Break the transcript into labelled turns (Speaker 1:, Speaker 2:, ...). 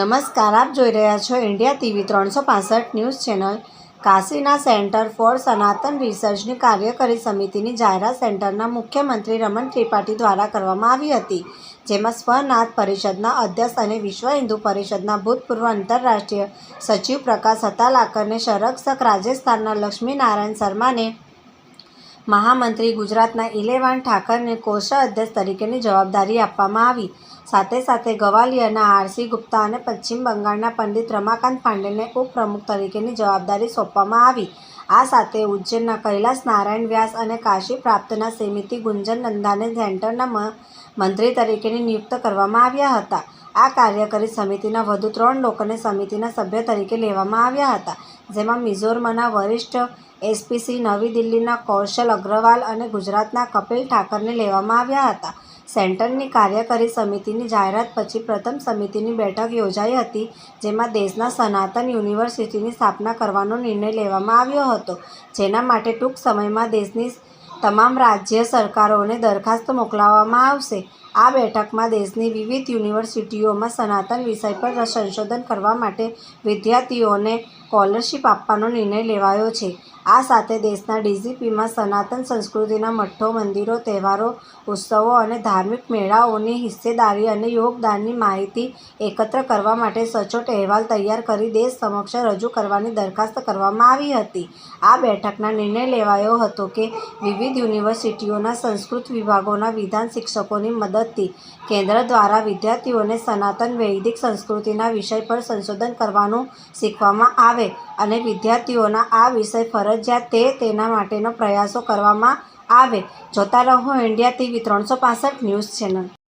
Speaker 1: નમસ્કાર, આપ જોઈ રહ્યા છો ઇન્ડિયા ટીવી ત્રણસો પાસઠ ન્યૂઝ ચેનલ. કાશીના સેન્ટર ફોર સનાતન રિસર્ચની કાર્યકારી સમિતિની જાહેરાત સેન્ટરના મુખ્યમંત્રી રમણ ત્રિપાઠી દ્વારા કરવામાં આવી હતી, જેમાં સ્વનાથ પરિષદના અધ્યક્ષ અને વિશ્વ હિન્દુ પરિષદના ભૂતપૂર્વ આંતરરાષ્ટ્રીય સચિવ પ્રકાશ હતાલાકરને સંરક્ષક રાજસ્થાનના લક્ષ્મીનારાયણ શર્માને મહામંત્રી ગુજરાતના ઇલેવાન ઠાકરને કોષા અધ્યક્ષ તરીકેની જવાબદારી આપવામાં આવી. સાથે સાથે ગવાલિયરના આરસી ગુપ્તા અને પશ્ચિમ બંગાળના પંડિત રમાકાંત પાંડેને ઉપપ્રમુખ તરીકેની જવાબદારી સોંપવામાં આવી. આ સાથે ઉજ્જૈનના કૈલાસ નારાયણ વ્યાસ અને કાશી પ્રાપ્તના સેમિતિ ગુંજન નંદાને સેન્ટરના મંત્રી તરીકેની નિયુક્ત કરવામાં આવ્યા હતા. આ કાર્યકારી સમિતિના વધુ ત્રણ લોકોને સમિતિના સભ્ય તરીકે લેવામાં આવ્યા હતા, જેમાં મિઝોરમના વરિષ્ઠ એસપીસી નવી દિલ્હીના કૌશલ અગ્રવાલ અને ગુજરાતના કપિલ ઠાકરને લેવામાં આવ્યા હતા. સેન્ટરની કાર્યકારી સમિતિની જાહેરાત પછી પ્રથમ સમિતિની બેઠક યોજાઈ હતી, જેમાં દેશના સનાતન યુનિવર્સિટીની સ્થાપના કરવાનો નિર્ણય લેવામાં આવ્યો હતો, જેના માટે ટૂંક સમયમાં દેશની તમામ રાજ્ય સરકારોને દરખાસ્ત મોકલાવવામાં આવશે. આ બેઠકમાં દેશની વિવિધ યુનિવર્સિટીઓમાં સનાતન વિષય પર સંશોધન કરવા માટે વિદ્યાર્થીઓને સ્કોલરશિપ આપવાનો નિર્ણય લેવાયો છે. આ સાથે દેશના ડીજીપીમાં સનાતન સંસ્કૃતિના મઠ્ઠો મંદિરો, તહેવારો, ઉત્સવો અને ધાર્મિક મેળાઓની હિસ્સેદારી અને યોગદાનની માહિતી એકત્ર કરવા માટે સચોટ અહેવાલ તૈયાર કરી દેશ સમક્ષ રજૂ કરવાની દરખાસ્ત કરવામાં આવી હતી. આ બેઠકના નિર્ણય લેવાયો હતો કે વિવિધ યુનિવર્સિટીઓના સંસ્કૃત વિભાગોના વિધાન શિક્ષકોની મદદથી કેન્દ્ર દ્વારા વિદ્યાર્થીઓને સનાતન વૈદિક સંસ્કૃતિના વિષય પર સંશોધન કરવાનું શીખવામાં આવે અને વિદ્યાર્થીઓના આ વિષય ફરજિયાત તે તેના માટેનો પ્રયાસો કરવામાં આવે. જોતા રહો ઇન્ડિયા ટીવી ત્રણસો પાસઠ ન્યૂઝ ચેનલ.